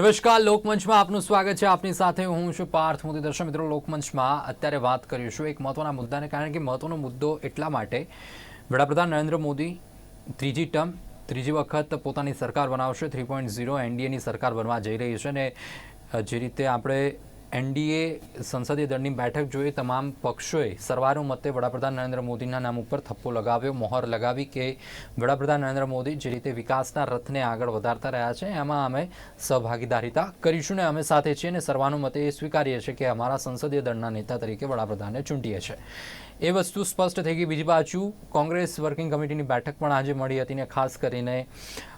નમસ્કાર, લોકમંચમાં આપનું સ્વાગત છે. આપની સાથે હું છું પાર્થ મોદી. દર્શક મિત્રો, લોકમંચમાં અત્યારે વાત કરીશું એક મહત્વના મુદ્દાને કારણે કે મહત્વનો મુદ્દો એટલા માટે વડાપ્રધાન નરેન્દ્ર મોદી ત્રીજી ટર્મ, ત્રીજી વખત પોતાની સરકાર બનાવશે. થ્રી પોઈન્ટ ઝીરો એનડીએની સરકાર બનવા જઈ રહી છે અને જે રીતે આપણે એનડીએ સંસદીય દળની બેઠક જોઈ તમામ પક્ષોએ સર્વાનુમતે વડાપ્રધાન નરેન્દ્ર મોદીના નામ ઉપર થપ્પો લગાવ્યો, મોહર લગાવી કે વડાપ્રધાન નરેન્દ્ર મોદી જે રીતે વિકાસના રથને આગળ વધારતા રહ્યા છે, એમાં અમે સહભાગીદારીતા કરીશું ને અમે સાથે છીએ અને સર્વાનુમતે એ સ્વીકારીએ છીએ કે અમારા સંસદીય દળના નેતા તરીકે વડાપ્રધાનને ચૂંટીએ છીએ એ વસ્તુ સ્પષ્ટ થઈ ગઈ. બીજી બાજુ કોંગ્રેસ વર્કિંગ કમિટીની બેઠક પણ આજે મળી હતી ને ખાસ કરીને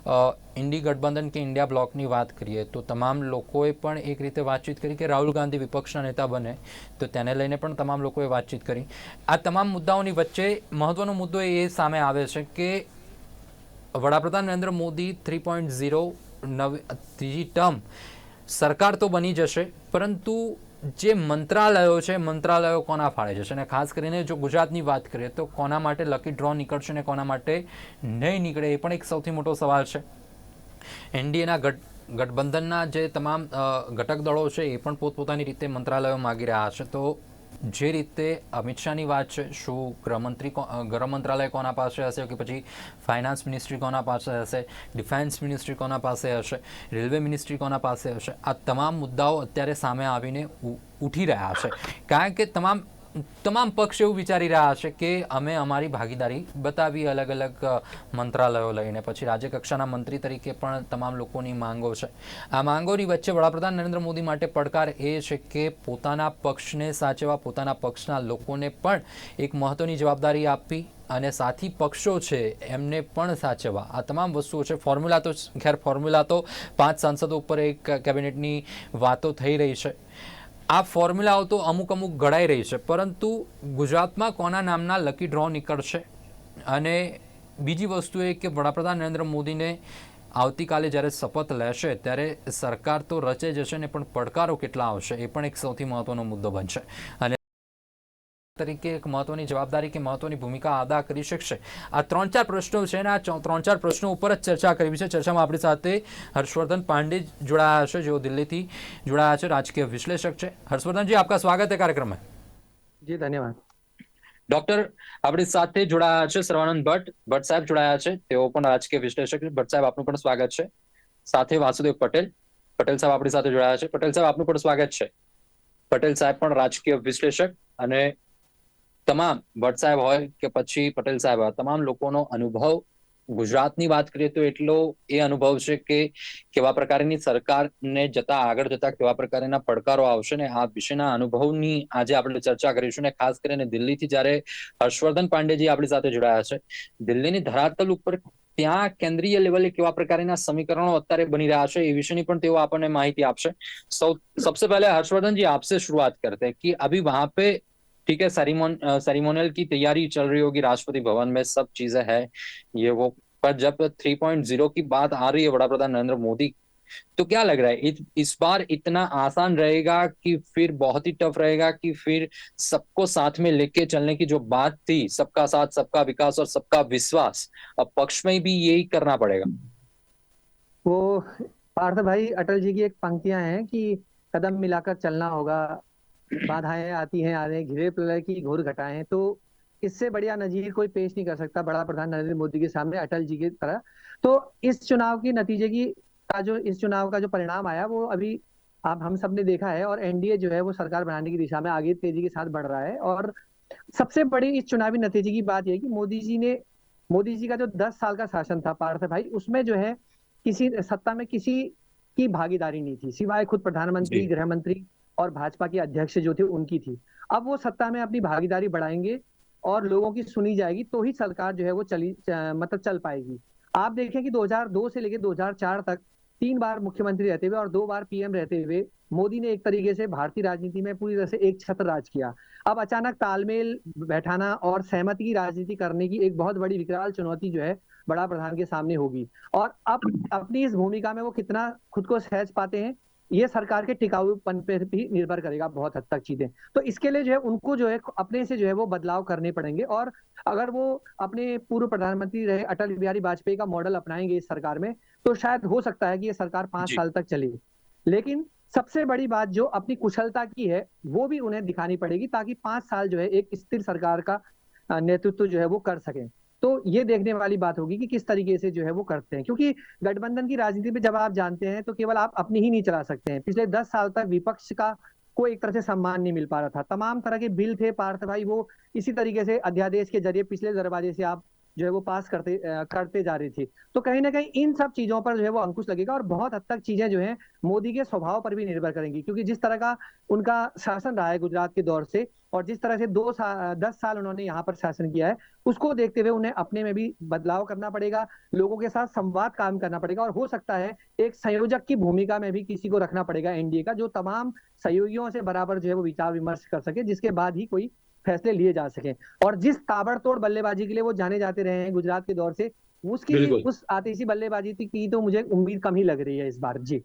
ઇન્ડી ગઠબંધન કે ઇન્ડિયા બ્લોકની વાત કરીએ, તો તમામ લોકોએ પણ એક રીતે વાતચીત કરી કે રાહુલ ગાંધી વિપક્ષના નેતા બને, તો તેને લઈને પણ તમામ લોકોએ વાતચીત કરી. આ તમામ મુદ્દાઓની વચ્ચે મહત્વનો મુદ્દો એ સામે આવે છે કે વડાપ્રધાન Narendra Modi three point zero નવી, ત્રીજી ટર્મ સરકાર તો બની જશે, પરંતુ જે મંત્રાલયો છે, મંત્રાલયો કોના ફાળે જશે અને ખાસ કરીને જો ગુજરાતની વાત કરીએ તો કોના માટે લકી ડ્રો નીકળશે ને કોના માટે નહીં નીકળે એ પણ એક સૌથી મોટો સવાલ છે. એનડીએના ગઠ, ગઠબંધનના જે તમામ ઘટક દળો છે એ પણ પોતપોતાની રીતે મંત્રાલયો માગી રહ્યા છે. તો જે રીતે અમિત શાહની વાત છે, શું ગૃહમંત્રી ગૃહ મંત્રાલય કોના પાસે હશે કે પછી ફાઇનાન્સ મિનિસ્ટ્રી કોના પાસે હશે, ડિફેન્સ મિનિસ્ટ્રી કોના પાસે હશે, રેલવે મિનિસ્ટ્રી કોના પાસે હશે, આ તમામ મુદ્દાઓ અત્યારે સામે આવીને ઉઠી રહ્યા છે. કારણ કે તમામ તમામ પક્ષ એવું વિચારી રહ્યા છે કે અમે અમારી ભાગીદારી બતાવી અલગ અલગ મંત્રાલયો લઈને, પછી રાજ્ય કક્ષાના મંત્રી તરીકે પણ તમામ લોકોની માંગો છે. આ માંગોની વચ્ચે વડાપ્રધાન નરેન્દ્ર મોદી માટે પડકાર એ છે કે પોતાના પક્ષને સાચવવા, પોતાના પક્ષના લોકોને પણ એક મહત્ત્વની જવાબદારી આપવી અને સાથી પક્ષો છે એમને પણ સાચવવા. આ તમામ વસ્તુઓ છે. ફોર્મ્યુલા તો ખેર ફોર્મ્યુલા તો પાંચ સાંસદો ઉપર એક કેબિનેટની વાતો થઈ રહી છે. આ ફોર્મ્યુલાઓ તો અમુક અમુક ઘડાઈ રહી છે, પરંતુ ગુજરાતમાં કોના નામના લકી ડ્રો નીકળશે? અને બીજી વસ્તુ એ કે વડાપ્રધાન નરેન્દ્ર મોદીને આવતીકાલે જ્યારે શપથ લેશે, ત્યારે સરકાર તો રચે જશે ને પણ પડકારો કેટલા આવશે એ પણ એક સૌથી મહત્વનો મુદ્દો બનશે. અને તરીકે એક મહત્વની જવાબદારી કે મહત્વની ભૂમિકા અદા કરી શકશે. આ ત્રણ ચાર પ્રશ્નો છે અને આ ત્રણ ચાર પ્રશ્નો ઉપર જ ચર્ચા કરવી છે. ચર્ચામાં આપણી સાથે હર્ષવર્ધન પાંડે જોડાયા છે જેઓ દિલ્હીથી જોડાયા છે. રાજકીય વિશ્લેષક છે. હર્ષવર્ધનજી આપકા સ્વાગત છે કાર્યક્રમમાં. જી ધન્યવાદ. ડોક્ટર આપણી સાથે જોડાયા છે સર્વાનંદ ભટ્ટ. ભટ્ટ સાહેબ જોડાયા છે. તેઓ પણ રાજકીય વિશ્લેષક છે. ભટ્ટ સાહેબ આપનું પણ સ્વાગત છે. સાથે વાસુદેવ પટેલ. પટેલ સાહેબ આપણી સાથે જોડાયા છે. પટેલ સાહેબ આપનું પણ સ્વાગત છે. પટેલ સાહેબ પણ રાજકીય વિશ્લેષક અને તમામ ભટ્ટ સાહેબ હોય કે પછી પટેલ સાહેબ હોય, તમામ લોકોનો અનુભવ ગુજરાતની વાત કરીએ તો એટલો એ અનુભવ છે કે કેવા પ્રકારની સરકારને જતા આગળ જતા કેવા પ્રકારના પડકારો આવશે ને આ વિશેના અનુભવની આજે આપણે ચર્ચા કરીશું ને ખાસ કરીને દિલ્હીથી જ્યારે હર્ષવર્ધન પાંડેજી આપણી સાથે જોડાયા છે, દિલ્હીની ધરાતલ ઉપર ત્યાં કેન્દ્રીય લેવલે કેવા પ્રકારના સમીકરણો અત્યારે બની રહ્યા છે એ વિશેની પણ તેઓ આપણને માહિતી આપશે. સૌ સબસે પહેલા હર્ષવર્ધનજી આપસે શરૂઆત કરતે કે અભી વહાં પે ठीक है सेरिमोन सेरिमोनियल की तैयारी चल रही होगी राष्ट्रपति भवन में सब चीज़ें है ये वो। पर जब 3.0 की बात आ रही है बड़ा प्रधान नरेंद्र मोदी तो क्या लग रहा है? इत, इस बार इतना आसान रहेगा कि फिर बहुत ही टफ रहेगा कि फिर सबको साथ में लेके चलने की जो बात थी सबका साथ सबका विकास और सबका विश्वास अब पक्ष में भी यही करना पड़ेगा। वो पार्थ भाई अटल जी की एक पंक्तियाँ हैं कि कदम मिलाकर चलना होगा बाधाएँ आती हैं आ रही घिरे प्रलय की घोर घटाएँ तो इससे बढ़िया नजीर कोई पेश नहीं कर सकता बड़ा प्रधान नरेंद्र मोदी के सामने अटल जी की तरह। तो इस चुनाव के नतीजे की का जो इस चुनाव का जो परिणाम आया वो अभी आप हम सबने देखा है और एनडीए जो है वो सरकार बनाने की दिशा में आगे तेज़ी के साथ बढ़ रहा है और सबसे बड़ी इस चुनावी नतीजे की बात यह है कि मोदी जी ने मोदी जी का जो दस साल का शासन था पार्थ भाई उसमें जो है किसी सत्ता में किसी की भागीदारी नहीं थी सिवाय खुद प्रधानमंत्री गृह मंत्री और भाजपा के अध्यक्ष जो थे उनकी थी। अब वो सत्ता में अपनी भागीदारी बढ़ाएँगे और लोगों की सुनी जाएगी तो ही सरकार जो है वो चली मतलब चल पाएगी। आप देखें कि 2002 से लेकर 2004 तक तीन बार मुख्यमंत्री रहते हुए और दो बार पीएम रहते हुए मोदी ने एक तरीके से भारतीय राजनीति में पूरी तरह से एक छत्र राज किया। अब अचानक तालमेल बैठाना और सहमति की राजनीति करने की एक बहुत बड़ी विकराल चुनौती जो है बड़ा प्रधान के सामने होगी। और अब अपनी इस भूमिका में वो कितना खुद को सहज पाते हैं ये सरकार के टिकाऊपन पे भी निर्भर करेगा बहुत हद तक चीज़ें। तो इसके लिए जो है उनको जो है अपने से जो है वो बदलाव करने पड़ेंगे और अगर वो अपने पूर्व प्रधानमंत्री रहे अटल बिहारी वाजपेयी का मॉडल अपनाएँगे इस सरकार में तो शायद हो सकता है कि ये सरकार पाँच साल तक चले। लेकिन सबसे बड़ी बात जो अपनी कुशलता की है वो भी उन्हें दिखानी पड़ेगी ताकि पाँच साल जो है एक स्थिर सरकार का नेतृत्व जो है वो कर सकें। तो ये देखने वाली बात होगी कि किस तरीके से जो है वो करते हैं। क्योंकि गठबंधन की राजनीति में जब आप जानते हैं तो केवल आप अपनी ही नहीं चला सकते हैं। पिछले दस साल तक विपक्ष का को एक तरह से सम्मान नहीं मिल पा रहा था। तमाम तरह के बिल थे, पार्थ भाई, वो इसी तरीके से अध्यादेश के ज़रिए पिछले दरवाजे से आप जो है वो पास करते करते जा रही थी। तो कहीं ना कहीं इन सब चीज़ों पर जो है वो अंकुश लगेगा और बहुत हद तक चीज़ें जो है मोदी के स्वभाव पर भी निर्भर करेंगी। क्योंकि जिस तरह का उनका शासन रहा है गुजरात के दौर से और जिस तरह से दो साल दस साल उन्होंने यहाँ पर शासन किया है, उसको देखते हुए उन्हें अपने में भी बदलाव करना पड़ेगा, लोगों के साथ संवाद काम करना पड़ेगा और हो सकता है एक संयोजक की भूमिका में भी किसी को रखना पड़ेगा एनडीए का, जो तमाम सहयोगियों से बराबर जो है वो विचार विमर्श कर सके, जिसके बाद ही कोई फैसले लिए जा सके और जिस ताबड़तोड़ बल्लेबाजी के लिए वो जाने जाते रहे हैं गुजरात के दौर से उसकी बिल्कुल। उस आतिशी बल्लेबाजी की तो मुझे उम्मीद कम ही लग रही है इस बार जी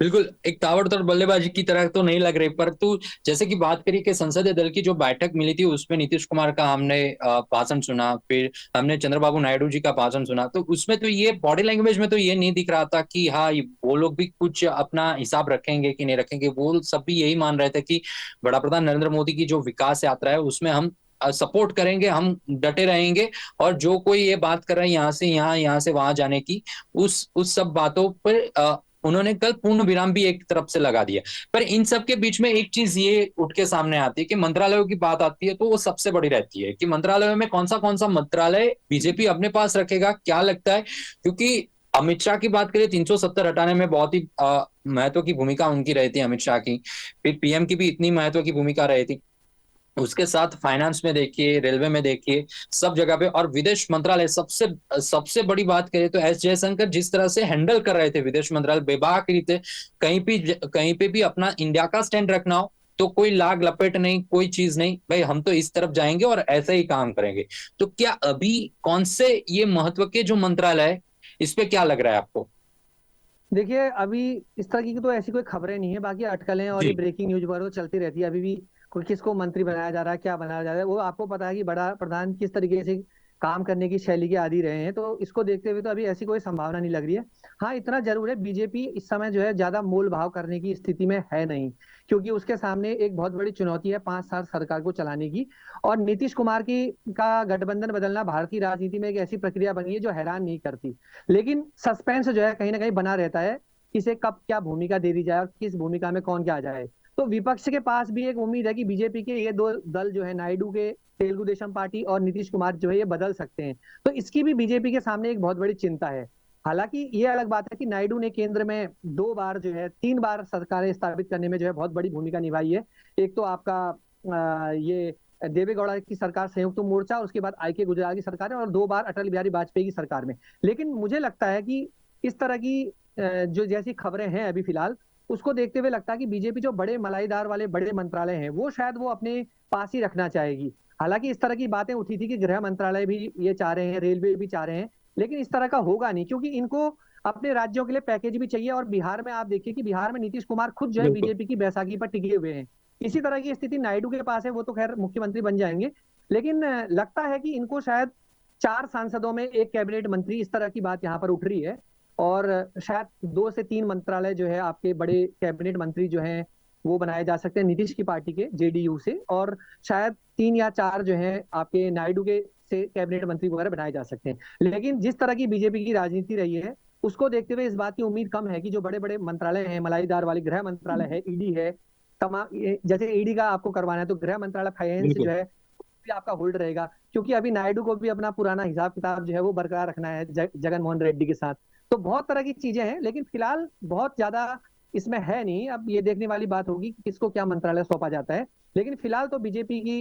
बिल्कुल, एक ताबड़तोड़ बल्लेबाजी की तरह तो नहीं लग रही परंतु जैसे कि बात करी कि संसदीय दल की जो बैठक मिली थी, उसमें नीतीश कुमार का हमने भाषण सुना, फिर हमने चंद्रबाबू नायडू जी का भाषण सुना तो उसमें तो ये बॉडी लैंग्वेज में तो ये नहीं दिख रहा था कि हाँ वो लोग भी कुछ अपना हिसाब रखेंगे कि नहीं रखेंगे, वो सब भी यही मान रहे थे कि बड़ा प्रधान नरेंद्र मोदी की जो विकास यात्रा है, उसमें हम सपोर्ट करेंगे, हम डटे रहेंगे, और जो कोई ये बात कर रहे हैं यहाँ से यहाँ यहाँ से वहाँ जाने की, उस उस सब बातों पर उन्होंने कल पूर्ण विराम भी एक तरफ़ से लगा दिया। पर इन सब के बीच में एक चीज़ ये उठ के सामने आती है कि मंत्रालयों की बात आती है तो वो सबसे बड़ी रहती है कि मंत्रालयों में कौन सा कौन सा मंत्रालय बीजेपी अपने पास रखेगा, क्या लगता है? क्योंकि अमित शाह की बात करें 370 हटाने में बहुत ही महत्व की भूमिका उनकी रही थी अमित शाह की। फिर पीएम की भी इतनी महत्व की भूमिका रही थी उसके साथ फाइनेंस में देखिए रेलवे में देखिए सब जगह पे और विदेश मंत्रालय सबसे सबसे बड़ी बात करें तो एस जयशंकर जिस तरह से हैंडल कर रहे थे विदेश मंत्रालय बेबाक रीते कहीं भी कहीं पे भी अपना इंडिया का स्टैंड रखना हो तो कोई लाग लपेट नहीं कोई चीज़ नहीं भाई हम तो इस तरफ़ जाएँगे और ऐसे ही काम करेंगे। तो क्या अभी कौन से ये महत्व के जो मंत्रालय है इस पे क्या लग रहा है आपको? देखिए अभी इस तरह की तो ऐसी कोई खबरें नहीं है बाकी अटकलें और ये ब्रेकिंग न्यूज़ वगैरह तो चलती रहती है अभी भी कोई किसको मंत्री बनाया जा रहा है, क्या बनाया जा रहा है, वो आपको पता है कि बड़ा प्रधान किस तरीके से काम करने की शैली के आदि रहे हैं तो इसको देखते हुए तो अभी ऐसी कोई संभावना नहीं लग रही है। हाँ इतना ज़रूर है, बीजेपी इस समय जो है ज़्यादा मोल भाव करने की स्थिति में है नहीं, क्योंकि उसके सामने एक बहुत बड़ी चुनौती है पाँच साल सरकार को चलाने की, और नीतीश कुमार की, का गठबंधन बदलना भारतीय राजनीति में एक ऐसी प्रक्रिया बनी है जो हैरान नहीं करती। लेकिन सस्पेंस जो है कहीं ना कहीं बना रहता है, किसे कब क्या भूमिका दे दी जाए और किस भूमिका में कौन क्या आ जाए। तो विपक्ष के पास भी एक उम्मीद है कि बीजेपी के ये दो दल जो है, नायडू के तेलुगु देशम पार्टी और नीतीश कुमार जो है, ये बदल सकते हैं। तो इसकी भी बीजेपी के सामने एक बहुत बड़ी चिंता है। हालाँकि ये अलग बात है कि नायडू ने केंद्र में दो बार जो है, तीन बार सरकारें स्थापित करने में जो है, बहुत बड़ी भूमिका निभाई है। एक तो आपका ये देवेगौड़ा की सरकार, संयुक्त तो मोर्चा और उसके बाद आई के गुजराल की सरकार और दो बार अटल बिहारी वाजपेयी की सरकार में। लेकिन मुझे लगता है कि इस तरह की जो जैसी खबरें हैं अभी फ़िलहाल उसको देखते हुए लगता है कि बीजेपी जो बड़े मलाईदार वाले बड़े मंत्रालय हैं वो शायद वो अपने पास ही रखना चाहेगी। हालाँकि इस तरह की बातें उठी थी कि गृह मंत्रालय भी ये चाह रहे हैं रेलवे भी चाह रहे हैं लेकिन इस तरह का होगा नहीं क्योंकि इनको अपने राज्यों के लिए पैकेज भी चाहिए और बिहार में आप देखिए कि बिहार में नीतीश कुमार खुद जो है बीजेपी की बैसाखी पर टिके हुए हैं। इसी तरह की स्थिति नायडू के पास है वो तो खैर मुख्यमंत्री बन जाएँगे लेकिन लगता है कि इनको शायद चार सांसदों में एक कैबिनेट मंत्री इस तरह की बात यहाँ पर उठ रही है। और शायद दो से तीन मंत्रालय जो है आपके बड़े कैबिनेट मंत्री जो हैं वो बनाए जा सकते हैं नीतीश की पार्टी के जेडीयू से। और शायद तीन या चार जो हैं आपके नायडू के से कैबिनेट मंत्री वगैरह बनाए जा सकते हैं। लेकिन जिस तरह की बीजेपी की राजनीति रही है उसको देखते हुए इस बात की उम्मीद कम है कि जो बड़े बड़े मंत्रालय हैं मलाईदार वाले गृह मंत्रालय है ईडी है तमाम जैसे ईडी का आपको करवाना है तो गृह मंत्रालय फाइनेंस जो है भी आपका होल्ड रहेगा। क्योंकि अभी नायडू को भी अपना पुराना हिसाब किताब जो है वो बरकरार रखना है जगन मोहन रेड्डी के साथ। तो बहुत तरह की चीज़ें हैं, लेकिन फ़िलहाल बहुत ज़्यादा इसमें है नहीं। अब ये देखने वाली बात होगी कि किसको क्या मंत्रालय सौंपा जाता है। लेकिन फ़िलहाल तो बीजेपी की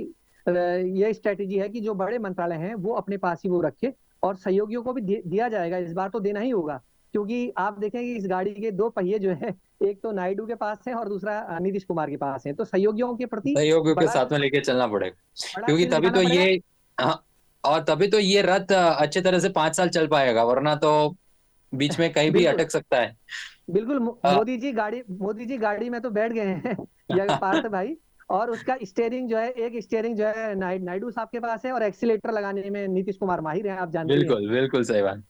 ये स्ट्रेटेजी है कि जो बड़े मंत्रालय हैं, वो अपने पास ही वो रखे और सहयोगियों को भी दिया जाएगा। इस बार तो देना ही होगा। क्योंकि आप देखें कि इस गाड़ी के दो पहिए जो है एक तो नायडू के पास है और दूसरा नीतीश कुमार के पास है। तो सहयोगियों के प्रति सहयोगियों के साथ में लेके चलना पड़ेगा। क्योंकि तभी तो ये हाँ, और तभी तो ये रथ अच्छे तरह से पाँच साल चल पाएगा वरना तो बीच में कहीं भी अटक सकता है। बिल्कुल हाँ। मोदी जी गाड़ी मोदी जी गाड़ी में तो बैठ गए हैं पार्थ भाई और उसका स्टेयरिंग जो है एक स्टेयरिंग जो है नायडू साहब के पास है और एक्सीटर लगाने में नीतीश कुमार माहिर है आप जानते हैं। बिल्कुल बिल्कुल सही बात।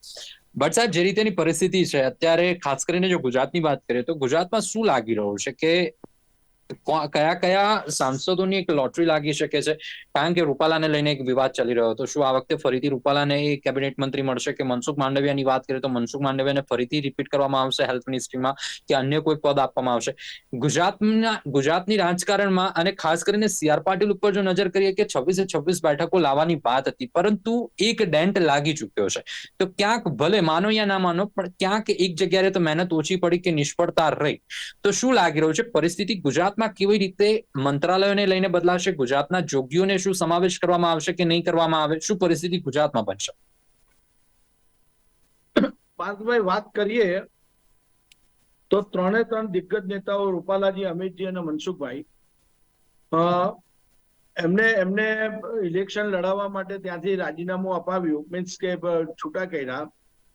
બટ સાહેબ જે રીતેની પરિસ્થિતિ છે, અત્યારે ખાસ કરીને જો ગુજરાતની વાત કરીએ તો ગુજરાતમાં શું લાગી રહ્યું છે કે કયા કયા સાંસદોની એક લોટરી લાગી શકે છે? કારણ કે રૂપાલાને લઈને એક વિવાદ ચાલી રહ્યો હતો. શું આ વખતે ફરીથી રૂપાલાને એ કેબિનેટ મંત્રી મળશે કે મનસુખ માંડવિયાની વાત કરીએ તો મનસુખ માંડવિયાને ફરીથી રિપીટ કરવામાં આવશે હેલ્થ મિનિસ્ટ્રીમાં કે અન્ય કોઈ પદ આપવામાં આવશે? ગુજરાતના ગુજરાતની રાજકારણમાં અને ખાસ કરીને સીઆર પાટીલ ઉપર જો નજર કરીએ કે છવ્વીસે છવ્વીસ બેઠકો લાવવાની વાત હતી, પરંતુ એક ડેન્ટ લાગી ચુક્યો છે. તો ક્યાંક ભલે માનો યા ના માનો, પણ ક્યાંક એક જગ્યાએ તો મહેનત ઓછી પડી કે નિષ્ફળતા રહી. તો શું લાગી રહ્યું છે? પરિસ્થિતિ ગુજરાતમાં કેવી રીતે મંત્રાલયોને લઈને બદલાશે ગુજરાતના જોગીઓને શું સમાવેશ કરવામાં આવશે કે નહીં કરવામાં આવે શું પરિસ્થિતિ ગુજરાતમાં બનશે? પાર્થભાઈ વાત કરીએ તો ત્રણે ત્રણ દિગ્ગજ નેતાઓ રૂપાલાજી અમિતજી અને મનસુખભાઈ એમને એમને ઇલેક્શન લડાવવા માટે ત્યાંથી રાજીનામું અપાવ્યું મીન્સ કે છૂટા કર્યા.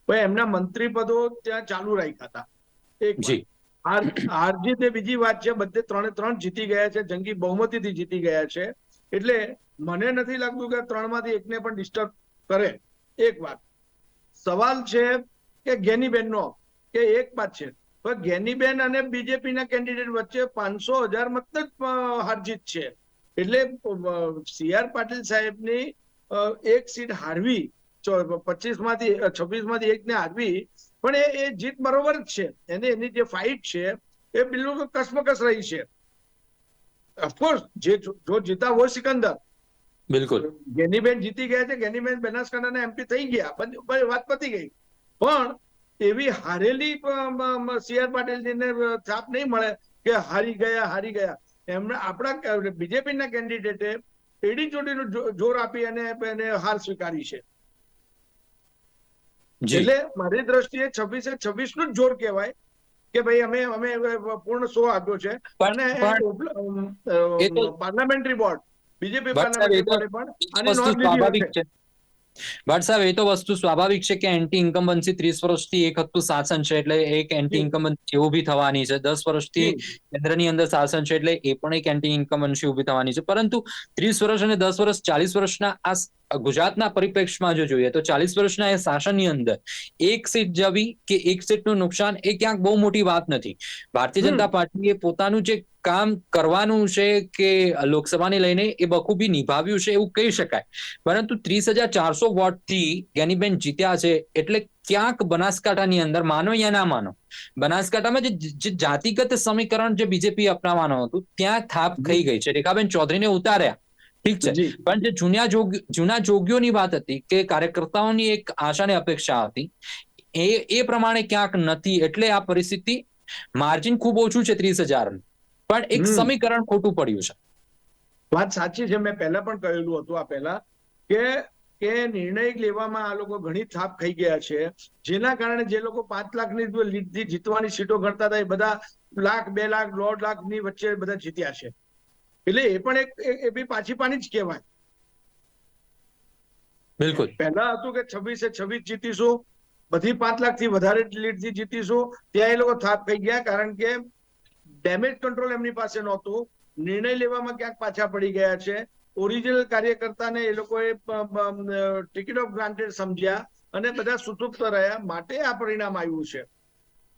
પણ એમના મંત્રી પદો ત્યાં ચાલુ રાખ્યા હતા. એક વાત. જી હાર હાર એ બીજી વાત છે, બધે ત્રણે ત્રણ જીતી ગયા છે, જંગી બહુમતીથી જીતી ગયા છે. એટલે મને નથી લાગતું કે ત્રણમાંથી એકને પણ ડિસ્ટર્બ કરે. એક વાત. સવાલ છે કે ગેનીબેનનો, કે એક વાત છે. પણ ગેનીબેન અને બીજેપી ના કેન્ડિડેટ વચ્ચે પાંચસો હજાર મત જ હારજીત છે. એટલે સી આર પાટીલ સાહેબની ની એક સીટ હારવી પચીસમાંથી છવ્વીસમાંથી એક ને હારવી પણ એ એ જીત બરોબર જ છે. એને એની જે ફાઇટ છે એ બિલકુલ કસમકસ રહી છે. ઓફકોર્સ જે જો જીતા હોય સિકંદર. બિલકુલ. ગેનીબેન જીતી ગયા છે ગેનીબેન બનાસકાંઠાના એમપી થઈ ગયા. વાત પતી ગઈ. પણ એવી હારેલી સી આર પાટીલજીને છાપ નહીં મળે કે હારી ગયા હારી ગયા. એમને આપણા બીજેપી ના કેન્ડિડેટે એડી ચોટીનું જોર આપી અને એને હાર સ્વીકારી છે. એટલે મારી દ્રષ્ટિએ છવ્વીસે છવ્વીસનું જ જોર કહેવાય કે ભાઈ અમે અમે પૂર્ણ સો આપ્યો છે. અને પાર્લામેન્ટરી બોર્ડ બીજેપી પાર્લામેન્ટરી બોર્ડે પણ આની નોંધ લીધી છે. બટ સાહેબ એ તો વસ્તુ સ્વાભાવિક છે કે એન્ટી ઇન્કમ્બન્સી ત્રીસ વર્ષથી એક હતું શાસન છે એટલે એક એન્ટી જી. ઇન્કમ્બન્સી ઊભી થવાની છે દસ વર્ષથી કેન્દ્રની અંદર શાસન છે એટલે એ પણ એક એન્ટી ઇન્કમ્બન્સી ઊભી થવાની છે પરંતુ ત્રીસ વર્ષ અને દસ વર્ષ ચાલીસ વર્ષના આ ગુજરાતના પરિપ્રેક્ષમાં જો જોઈએ તો ચાલીસ વર્ષના એ શાસનની અંદર એક સીટ જવી કે એક સીટનું નુકસાન એ ક્યાંક બહુ મોટી વાત નથી ભારતીય. જનતા પાર્ટીએ પોતાનું જે કામ કરવાનું છે કે લોકસભાને લઈને એ બખૂબી નિભાવ્યું છે એવું કહી શકાય. પરંતુ ત્રીસ હજાર ચારસો વોટથી જ્ઞાનીબેન જીત્યા છે એટલે ક્યાંક બનાસકાંઠાની અંદર માનો યા ના માનો બનાસકાંઠામાં જે જાતિગત સમીકરણ જે બીજેપી અપનાવવાનું હતું ત્યાં થાપ થઈ ગઈ છે. રેખાબેન ચૌધરીને ઉતાર્યા. ઠીક છે. પણ જે જૂના જોગ જૂના જોગીઓની વાત હતી કે કાર્યકર્તાઓની એક આશા ને અપેક્ષા હતી એ એ પ્રમાણે ક્યાંક નથી. એટલે આ પરિસ્થિતિ માર્જિન ખૂબ ઓછું છે ત્રીસ હજાર પણ એક સમીકરણ ખોટું પડ્યું છે. વાત સાચી છે મેં પહેલા પણ કહેલું હતું આ પહેલા કે કે નિર્ણય લેવામાં આ લોકો ઘણી થાપ ખાઈ ગયા છે. જેના કારણે જે લોકો પાંચ લાખની લીડથી જીતવાની સીટો ગણતા હતા એ બધા લાખ બે લાખ દોઢ લાખની વચ્ચે બધા જીત્યા છે. એટલે એ પણ એક એ- એ બી પાછી પાની જ કહેવાય. બિલકુલ. પહેલા હતું કે છવ્વીસે છવ્વીસ જીતીશું બધી પાંચ લાખથી વધારે લીડથી જીતીશું ત્યાં એ લોકો થાપ ખાઈ ગયા કારણ કે ડેમેજ કંટ્રોલ એમની પાસે નહોતું. નિર્ણય લેવામાં ક્યાંક પાછા પડી ગયા છે. ઓરિજિનલ કાર્યકર્તાને એ લોકોએ ટિકિટ ઓફ ગ્રાન્ટેડ સમજ્યા અને બધા સુતૃપ્ત રહ્યા. માટે આ પરિણામ આવ્યું છે.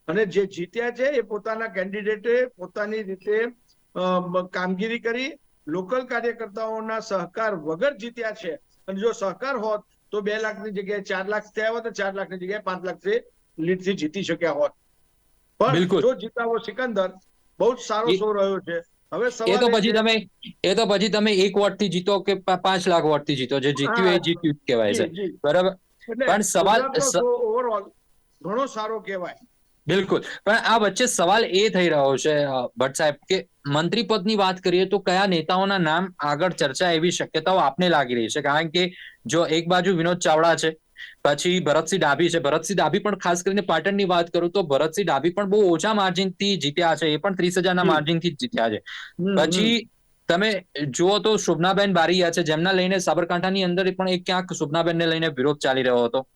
અને જે જીત્યા છે એ પોતાના કેન્ડિડેટે પોતાની રીતે કામગીરી કરી. લોકલ કાર્યકર્તાઓના સહકાર વગર જીત્યા છે. અને જો સહકાર હોત તો બે લાખની જગ્યાએ ચાર લાખ થયા હોત ચાર લાખની જગ્યાએ પાંચ લાખ લીડથી જીતી શક્યા હોત. પણ બિલકુલ. જો જીતાવો સિકંદર બહુ જ સારો શો રહ્યો છે. હવે એ તો પછી તમે એ તો પછી તમે એક વોટથી જીતો કે પાંચ લાખ વોટથી જીતો જે જીત્યું એ જીત્યું કહેવાય છે. બરાબર? પણ સવાલ- ઓવરઓલ ઘણો સારો કહેવાય. બિલકુલ. પણ આ વચ્ચે સવાલ એ થઈ રહ્યો છે ભટ્ટ સાહેબ કે મંત્રી પદની વાત કરીએ તો કયા નેતાઓના નામ આગળ ચર્ચા એવી શક્યતાઓ આપને લાગી રહી છે? કારણ કે જો એક બાજુ વિનોદ ચાવડા છે પછી ભરતસિંહ ડાભી છે. ભરતસિંહ ડાભી પણ ખાસ કરીને પાટણની વાત કરું તો ભરતસિંહ ડાભી પણ બહુ ઓછા માર્જિનથી જીત્યા છે. એ પણ ત્રીસ હજારના. માર્જિનથી જ જીત્યા છે. પછી તમે જુઓ તો શોભનાબેન બારીયા છે. જેમના લઈને સાબરકાંઠાની અંદર પણ એક ક્યાંક શોભનાબેનને લઈને વિરોધ ચાલી રહ્યો હતો.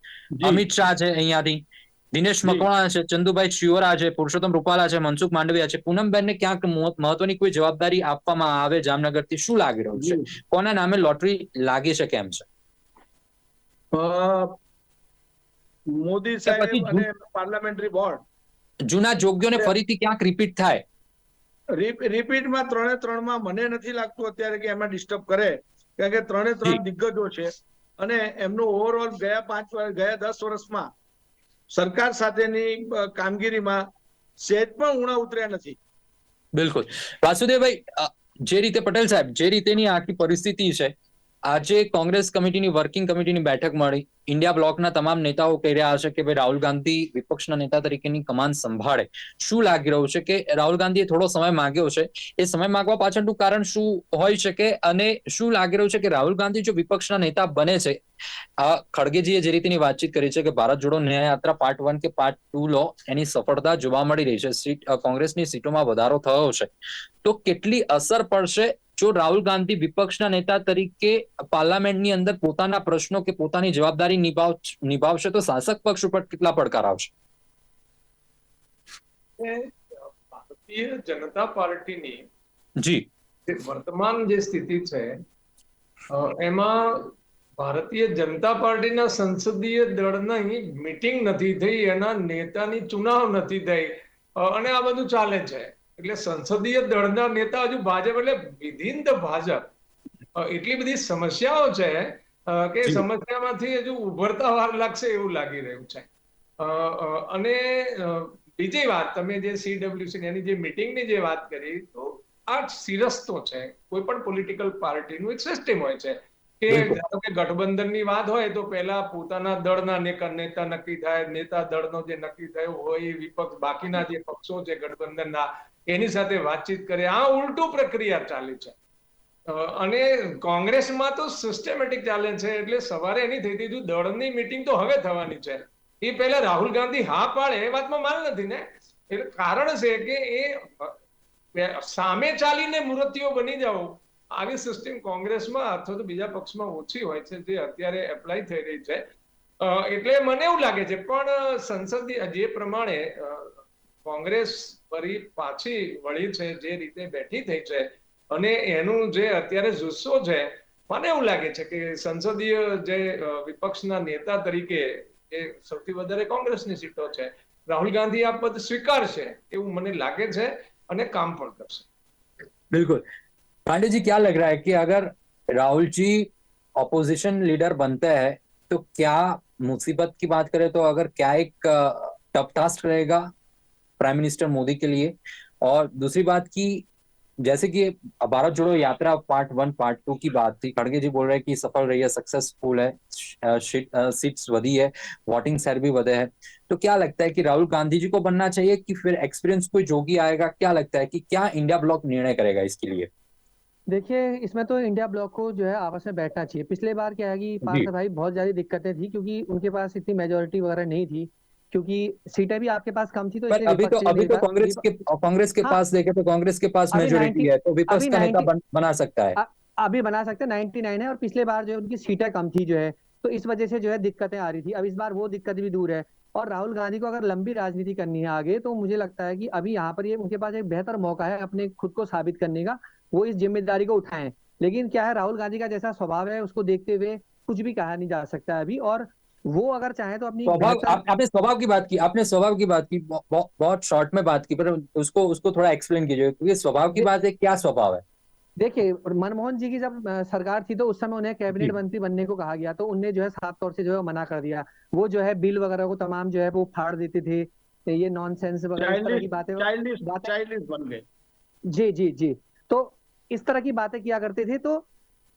અમિત શાહ છે અહીંયાથી. દિનેશ. મકવાણા છે. ચંદુભાઈ શિયોરા છે. પુરુષોત્તમ રૂપાલા છે. મનસુખ માંડવિયા છે. પૂનમબેનને ક્યાંક મહ- મહત્વની કોઈ જવાબદારી આપવામાં આવે જામનગરથી શું લાગી રહ્યું છે? કોના નામે લોટરી લાગી શકે એમ છે? મોદી સાહેબ અને પાર્લામેન્ટરી બોર્ડ. જૂના જોગ્યોને ફરીથી ક્યાંક રિપીટ થાય? રિપીટમાં ત્રણે ત્રણમાં મને નથી લાગતું અત્યારે કે એમાં ડિસ્ટર્બ કરે. કારણ કે ત્રણે ત્રણ દિગ્ગજો છે. અને એમનું ઓવરઓલ ગયા પાંચ વર્ષ ગયા દસ વર્ષમાં સરકાર સાથેની કામગીરીમાં સહેજ પણ ઉણા ઉતર્યા નથી. બિલકુલ. વાસુદેવભાઈ જે રીતે પટેલ સાહેબ જે રીતેની આખી પરિસ્થિતિ છે આજે કોંગ્રેસ કમિટીની, વર્કિંગ કમિટીની બેઠક મળી. ઇન્ડિયા બ્લોકના તમામ નેતાઓ કહી રહ્યા છે કે ભાઈ રાહુલ ગાંધી વિપક્ષના નેતા તરીકેની કમાન સંભાળે. શું લાગી રહ્યું છે કે રાહુલ ગાંધીએ થોડો સમય માંગ્યો છે? એ સમય માંગવા પાછળનું કારણ શું હોઈ શકે અને શું લાગી રહ્યું છે કે રાહુલ ગાંધી જો વિપક્ષના નેતા બને છે? આ ખડગેજીએ જે રીતેની વાતચીત કરી છે કે ભારત જોડો ન્યાય યાત્રા પાર્ટ વન કે પાર્ટ ટુ લો, એની સફળતા જોવા મળી રહી છે. સીટ કોંગ્રેસની સીટોમાં વધારો થયો છે. તો કેટલી અસર પડશે જો રાહુલ ગાંધી વિપક્ષના નેતા તરીકે પાર્લામેન્ટની અંદર પોતાના પ્રશ્નો કે પોતાની જવાબદારી નિભાવ નિભાવશે તો શાસક પક્ષ ઉપર કેટલા પડકાર આવશે? ભારતીય જનતા પાર્ટીની જી. વર્તમાન જે સ્થિતિ છે એમાં ભારતીય જનતા પાર્ટીના સંસદીય દળની મીટિંગ નથી થઈ એના નેતાની ચુનાવ નથી થઈ અને આ બધું ચાલે છે. એટલે સંસદીય દળના નેતા હજુ ભાજપ એટલે વિધિન ધ ભાજપ એટલી બધી સમસ્યાઓ છે કે સમસ્યામાંથી હજુ ઉભરતા વાર લાગશે એવું લાગી રહ્યું છે. અને બીજી વાત તમે જે સીડબ્લ્યુસી એની જે મીટિંગની જે વાત કરી તો આ સિરસ્તો છે કોઈ પણ પોલિટિકલ પાર્ટીનું એક સિસ્ટમ હોય છે કે. ધારો કે ગઠબંધનની વાત હોય તો પહેલા પોતાના દળના નેતા નક્કી થાય નેતા દળનો જે નક્કી થયો હોય એ વિપક્ષ બાકીના જે પક્ષો છે ગઠબંધનના એની સાથે વાતચીત કરે. આ ઉલટું પ્રક્રિયા ચાલી છે. અને કોંગ્રેસમાં તો સિસ્ટમેટિક ચાલે છે, એટલે સવારે એની થઈ હતી દળની મીટિંગ તો હવે થવાની છે. એ પહેલા રાહુલ ગાંધી હા પાડે એ વાતમાં માલ નથી ને. એટલે કારણ છે કે એ સામે ચાલીને મૂર્તિઓ બની જાવ આવી સિસ્ટમ કોંગ્રેસમાં અથવા તો બીજા પક્ષમાં ઓછી હોય છે, જે અત્યારે એપ્લાય થઈ રહી છે. એટલે મને એવું લાગે છે, પણ સંસદીય જે પ્રમાણે કોંગ્રેસ ફરી પાછી વળી છે જે રીતે બેઠી થઈ છે અને એનું જે અત્યારે જુસ્સો છે મને એવું લાગે છે કે સંસદીય જે અ, વિપક્ષના નેતા તરીકે એ સૌથી વધારે કોંગ્રેસની સીટો છે રાહુલ ગાંધી આ પદ સ્વીકારશે એવું મને લાગે છે અને કામ પણ કરશે बिल्कुल पांडे जी क्या लग रहा है कि अगर राहुल जी ऑपोजिशन लीडर बनते हैं तो क्या मुसीबत की बात करें तो अगर क्या एक टफ टास्क रहेगा प्राइम मिनिस्टर मोदी के लिए। और दूसरी बात की जैसे कि भारत जोड़ो यात्रा पार्ट वन पार्ट टू की बात थी। खड़गे जी बोल रहे हैं कि सफल रही है सक्सेसफुल है सीट्स वधी है वोटिंग शेयर भी बढ़े है। तो क्या लगता है कि राहुल गांधी जी को बनना चाहिए कि फिर एक्सपीरियंस कोई जोगी आएगा? क्या लगता है कि क्या इंडिया ब्लॉक निर्णय करेगा इसके लिए? देखिए इसमें तो इंडिया ब्लॉक को जो है आपस में बैठना चाहिए। पिछले बार क्या है कि पार्थ भाई बहुत ज़्यादा दिक्कतें थी क्योंकि उनके पास इतनी मेजोरिटी वगैरह नहीं थी। क्योंकि सीटें भी आपके पास कम थी तो अभी तो अभी तो कांग्रेस के कांग्रेस के हाँ। पास देखे तो कांग्रेस के पास मेजोरिटी है तो विपक्ष का नेता बन, बना सकता है। अभी बना सकते हैं नाइनटी नाइन है और पिछले बार जो है उनकी सीटें कम थी जो है तो इस वजह से जो है दिक्कतें आ रही थी। अब इस बार वो दिक्कत भी दूर है। और राहुल गांधी को अगर लंबी राजनीति करनी है आगे तो मुझे लगता है कि अभी यहाँ पर ये उनके पास एक बेहतर मौका है अपने खुद को साबित करने का वो इस ज़िम्मेदारी को उठाएँ। लेकिन क्या है राहुल गांधी का जैसा स्वभाव है उसको देखते हुए कुछ भी कहा नहीं जा सकता है अभी। और वो अगर चाहे तो अपनी स्वभाव आप, आपने स्वभाव की बात की आपने स्वभाव की बात की बहु- बहु- बहुत शॉर्ट में बात की पर उसको उसको थोड़ा एक्सप्लेन कीजिए क्योंकि स्वभाव की बात है क्या स्वभाव है? देखिए मनमोहन जी की जब सरकार थी तो उस समय उन्हें कैबिनेट मंत्री बनने को कहा गया तो उनने जो है साफ़ तौर से जो है मना कर दिया। वो जो है बिल वगैरह को तमाम जो है वो फाड़ देते थे ये नॉनसेंस वगैरह की बातें चाइल्डिश बन गए। जी जी जी। तो इस तरह की बातें किया करते थे तो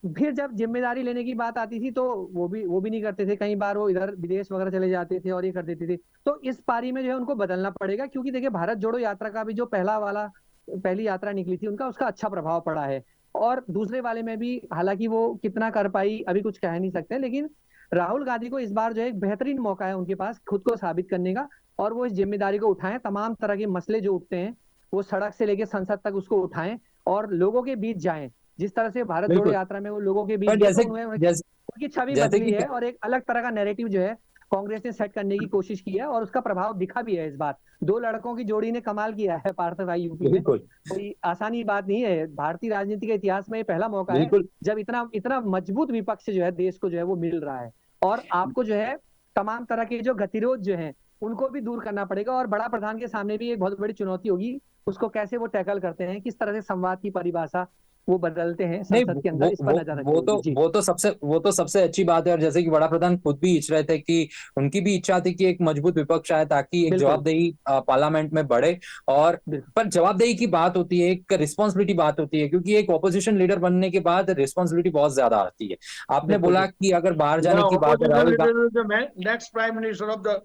फिर जब ज़िम्मेदारी लेने की बात आती थी तो वो भी वो भी नहीं करते थे। कई बार वो इधर विदेश वगैरह चले जाते थे और ये कर देते थे। तो इस पारी में जो है उनको बदलना पड़ेगा, क्योंकि देखिए, भारत जोड़ो यात्रा का भी जो पहला वाला, पहली यात्रा निकली थी, उनका उसका अच्छा प्रभाव पड़ा है। और दूसरे वाले में भी, हालाँकि वो कितना कर पाई, अभी कुछ कह नहीं सकते, लेकिन राहुल गांधी को इस बार जो है एक बेहतरीन मौका है उनके पास, खुद को साबित करने का, और वो इस ज़िम्मेदारी को उठाएँ। तमाम तरह के मसले जो उठते हैं, वो सड़क से लेकर संसद तक उसको उठाएँ और लोगों के बीच जाएँ। जिस तरह से भारत जोड़ो यात्रा में वो लोगों के बीच जैसे जैसे उनकी छवि बदली है और एक अलग तरह का नैरेटिव जो है कांग्रेस ने सेट करने की कोशिश की है और उसका प्रभाव दिखा भी है इस बार। दो लड़कों की जोड़ी ने कमाल किया है पार्थ भाई यूपी में। कोई आसानी बात नहीं है। भारतीय राजनीति के इतिहास में पहला मौका है जब इतना इतना मज़बूत विपक्ष जो है देश को जो है वो मिल रहा है। और आपको जो है तमाम तरह के जो गतिरोध जो है उनको भी दूर करना पड़ेगा और बड़ा प्रधान के सामने भी एक बहुत बड़ी चुनौती होगी। उसको कैसे वो टैकल करते हैं किस तरह से संवाद की परिभाषा वो बदलते हैं संसद के वो अंदर इस पर वो, नज़र वो तो वो तो सबसे वो तो सबसे अच्छी बात है और जैसे कि बड़ा प्रधान खुद भी इच्छ रहे थे कि उनकी भी इच्छा थी कि एक मज़बूत विपक्ष आए ताकि एक जवाबदेही पार्लियामेंट में बढ़े और पर जवाबदेही की बात होती है एक रिस्पॉन्सिबिलिटी बात होती है क्योंकि एक ऑपोजिशन लीडर बनने के बाद रिस्पॉन्सिबिलिटी बहुत ज़्यादा आती है। आपने बोला कि अगर बाहर जाने की बात है next prime minister of the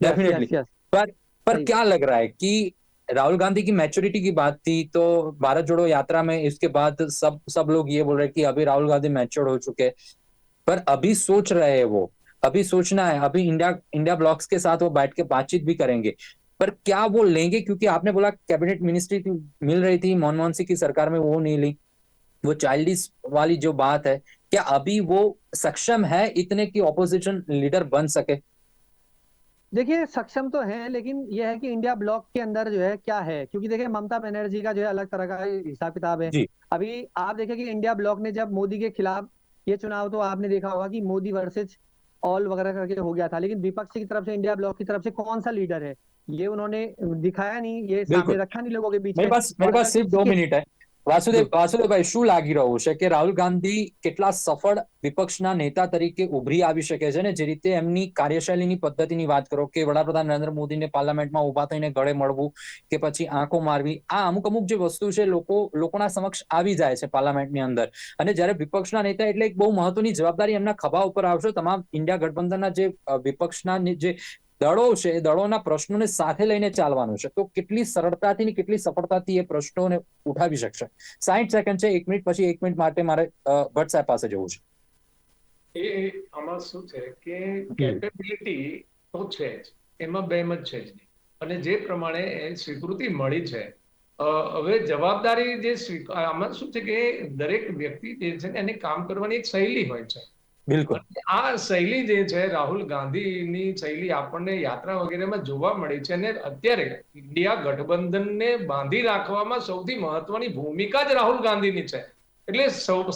definitely yes पर क्या लग रहा है कि राहुल गांधी की मैच्योरिटी की बात थी तो भारत जोड़ो यात्रा में इसके बाद सब सब लोग ये बोल रहे कि अभी राहुल गांधी मैच्योर हो चुके पर अभी सोच रहे हैं वो, अभी सोचना है, अभी इंडिया इंडिया ब्लॉक्स के साथ वो बैठ के बातचीत भी करेंगे। पर क्या वो लेंगे? क्योंकि आपने बोला कैबिनेट मिनिस्ट्री मिल रही थी, मनमोहन सिंह की सरकार में वो नहीं ली। वो चाइल्डिश वाली जो बात है, क्या अभी वो सक्षम है इतने की ऑपोजिशन लीडर बन सके? देखिए सक्षम तो है लेकिन यह है कि इंडिया ब्लॉक के अंदर जो है क्या है? क्योंकि देखिए ममता बनर्जी का जो है अलग तरह का हिसाब किताब है। अभी आप देखिए कि इंडिया ब्लॉक ने जब मोदी के खिलाफ ये चुनाव तो आपने देखा होगा कि मोदी वर्सेज ऑल वगैरह करके हो गया था। लेकिन विपक्ष की तरफ़ से इंडिया ब्लॉक की तरफ़ से कौन सा लीडर है? ये उन्होंने दिखाया नहीं ये सामने रखा नहीं लोगों के बीच मेरे पास सिर्फ़ दो मिनट है। વાસુદેવ વાસુદેવભાઈ શું લાગી રહ્યું છે કે રાહુલ ગાંધી કેટલા સફળ વિપક્ષના નેતા તરીકે ઉભરી આવી શકે છે ને જે રીતે એમની કાર્યશૈલીની પદ્ધતિની વાત કરો કે વડાપ્રધાન નરેન્દ્ર મોદીને પાર્લામેન્ટમાં ઊભા થઈને ગળે મળવું કે પછી આંખો મારવી આ અમુક અમુક જે વસ્તુ છે લોકો લોકોના સમક્ષ આવી જાય છે પાર્લામેન્ટની અંદર. અને જ્યારે વિપક્ષના નેતા એટલે એક બહુ મહત્વની જવાબદારી એમના ખભા ઉપર આવશે તમામ ઇન્ડિયા ગઠબંધનના જે વિપક્ષના જે દળો છે એ દળોના પ્રશ્નોને સાથે લઈને ચાલવાનું છે. તો કેટલી સરળતાથી ને કેટલી સફળતાથી એ પ્રશ્નોને ઉઠાવી શકશે? સાહીઠ સેકન્ડ છે એક મિનિટ પછી એક મિનિટ માટે મારે ભટ્ટ સાહેબ પાસે જવું છે. એ આમાં શું છે કે કેપેબિલિટી તો છે જ એમાં બેમ જ છે જ નહીં. અને જે પ્રમાણે એ સ્વીકૃતિ મળી છે હવે જવાબદારી જે આમાં શું છે કે દરેક વ્યક્તિ જે છે ને એને કામ કરવાની એક શૈલી હોય છે. બિલકુલ. આ શૈલી જે છે રાહુલ ગાંધીની શૈલી આપણને યાત્રા વગેરેમાં જોવા મળી છે અને અત્યારે ઇન્ડિયા ગઠબંધનને બાંધી રાખવામાં સૌથી મહત્વની ભૂમિકા જ રાહુલ ગાંધીની છે. એટલે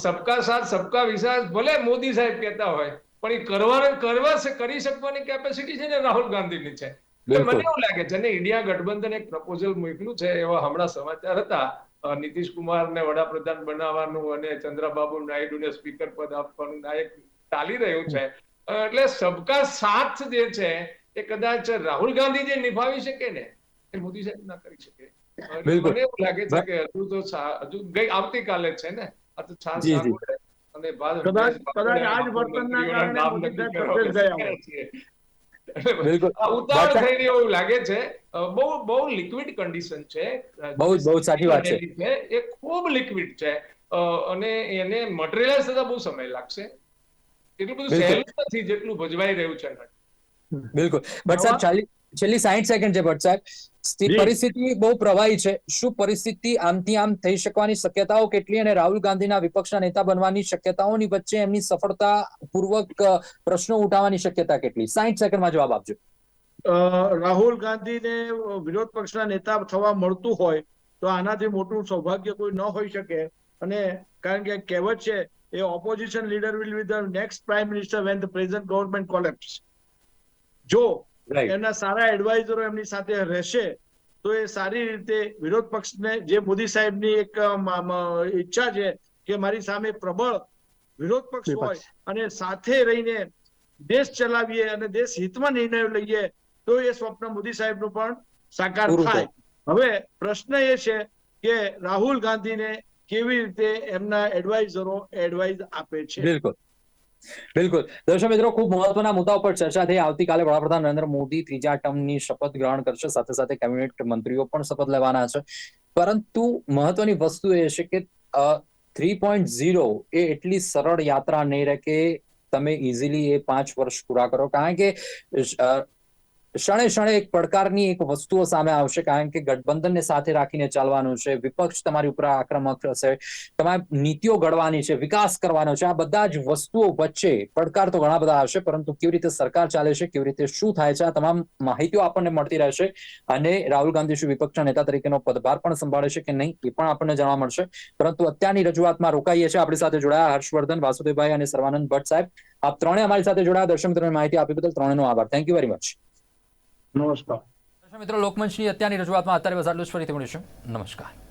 સબકા સાથ સબકા વિશ્વાસ ભલે મોદી સાહેબ કહેતા હોય પણ એ કરવાનું કરવા કરી શકવાની કેપેસિટી છે ને રાહુલ ગાંધીની છે. મને એવું લાગે છે ને ઇન્ડિયા ગઠબંધન એક પ્રપોઝલ મોકલ્યું છે એવા હમણાં સમાચાર હતા. નીતિશ નીતિશ કુમારને વડાપ્રધાન બનાવવાનું અને ચંદ્રબાબુ નાયડુને સ્પીકર પદ આપવાનું આ એક ચાલી રહ્યું છે. એટલે સબકા સાથ જે છે એ કદાચ રાહુલ ગાંધી જે નિભાવી શકે ને એ મોદી સાહેબ ના કરી શકે. મને એવું લાગે છે કે હજુ તો હજુ ગઈ આવતીકાલે છે ને આ તો છાસ અને બાદ- કદાચ- કદાચ આજ વર્તનના કારણે મોદી સાહેબ ગયા ઉતાવળ થઈ એવું લાગે છે બહુ બહુ લિક્વિડ કન્ડિશન છે બહુ બહુ સાચી વાત છે. એ ખૂબ લિક્વિડ છે. અને એને મટીરિયલાઇઝ થતા બહુ સમય લાગશે. એટલું બધું સહેલું નથી જેટલું ભજવાઈ રહ્યું છે બિલકુલ. બટ સાહેબ ચાલી છેલ્લી સાઈઠ સેકન્ડ છે ભટ્ટ સાહેબ. પરિસ્થિતિ બહુ પ્રવાહી છે. શું પરિસ્થિતિ આમથી આમ થઈ શકવાની શક્યતાઓ કેટલી અને રાહુલ ગાંધીના વિપક્ષના નેતા બનવાની શક્યતાઓની વચ્ચે એમની સફળતા પૂર્વક પ્રશ્નો ઉઠાવવાની શક્યતા કેટલી? સાઈઠ સેકન્ડમાં જવાબ આપજો. રાહુલ ગાંધીને વિરોધ પક્ષના નેતા થવા મળતું હોય તો આનાથી મોટું સૌભાગ્ય કોઈ ન હોઈ શકે. અને કારણ કે કહેવત છે એ opposition leader will be the next prime minister when the present government collapse જો એમના સારા એડવાઇઝરો એમની સાથે રહેશે તો એ સારી રીતે વિરોધ પક્ષને જે મોદી સાહેબની એક ઈચ્છા છે કે મારી સામે પ્રબળ વિરોધ પક્ષ હોય અને સાથે રહીને દેશ ચલાવીએ અને દેશ હિતમાં નિર્ણયો લઈએ તો એ સ્વપ્ન મોદી સાહેબનું પણ સાકાર થાય. હવે પ્રશ્ન એ છે કે રાહુલ ગાંધીને કેવી રીતે એમના એડવાઇઝરો એડવાઇઝ આપે છે? બિલકુલ. બિલકુલ. દર્શક મિત્રો, ખૂબ મહત્વના મુદ્દા પર ચર્ચા થઈ. આવતીકાલે વડાપ્રધાન નરેન્દ્ર મોદી ત્રીજા ટર્મની શપથ ગ્રહણ કરશે. સાથે સાથે કેબિનેટ મંત્રીઓ પણ શપથ લેવાના છે. પરંતુ મહત્વની વસ્તુ એ છે કે થ્રી પોઈન્ટ ઝીરો એ એટલી સરળ યાત્રા નહીં રહે કે તમે ઇઝીલી એ પાંચ વર્ષ પૂરા કરો. કારણ કે ક્ષણે ક્ષણે એક પડકારની એક વસ્તુઓ સામે આવશે, કારણ કે ગઠબંધનને સાથે રાખીને ચાલવાનું છે, વિપક્ષ તમારી ઉપર આક્રમક હશે તમારે નીતિઓ ઘડવાની છે, વિકાસ કરવાનો છે, આ બધા જ વસ્તુઓ વચ્ચે પડકાર તો ઘણા બધા આવશે, પરંતુ કેવી રીતે સરકાર ચાલે છે, કેવી રીતે શું થાય છે, આ તમામ માહિતીઓ આપણને મળતી રહેશે અને રાહુલ ગાંધી શું વિપક્ષના નેતા તરીકેનો પદભાર પણ સંભાળે છે કે નહીં, એ પણ આપણને જાણવા મળશે. પરંતુ અત્યારની રજૂઆતમાં રોકાઈએ છીએ, આપણી સાથે જોડાયા હર્ષવર્ધન, વાસુદેવભાઈ અને સર્વાનંદ ભટ્ટ સાહેબ, આપ ત્રણે અમારી સાથે જોડાયા દર્શક માહિતી આપી બદલ ત્રણેનો આભાર. થેન્ક યુ વેરી મચ નમસ્કાર. મિત્રો લોકમંચની અત્યારની રજૂઆતમાં અત્યારે જ. ફરીથી મળીશું. નમસ્કાર.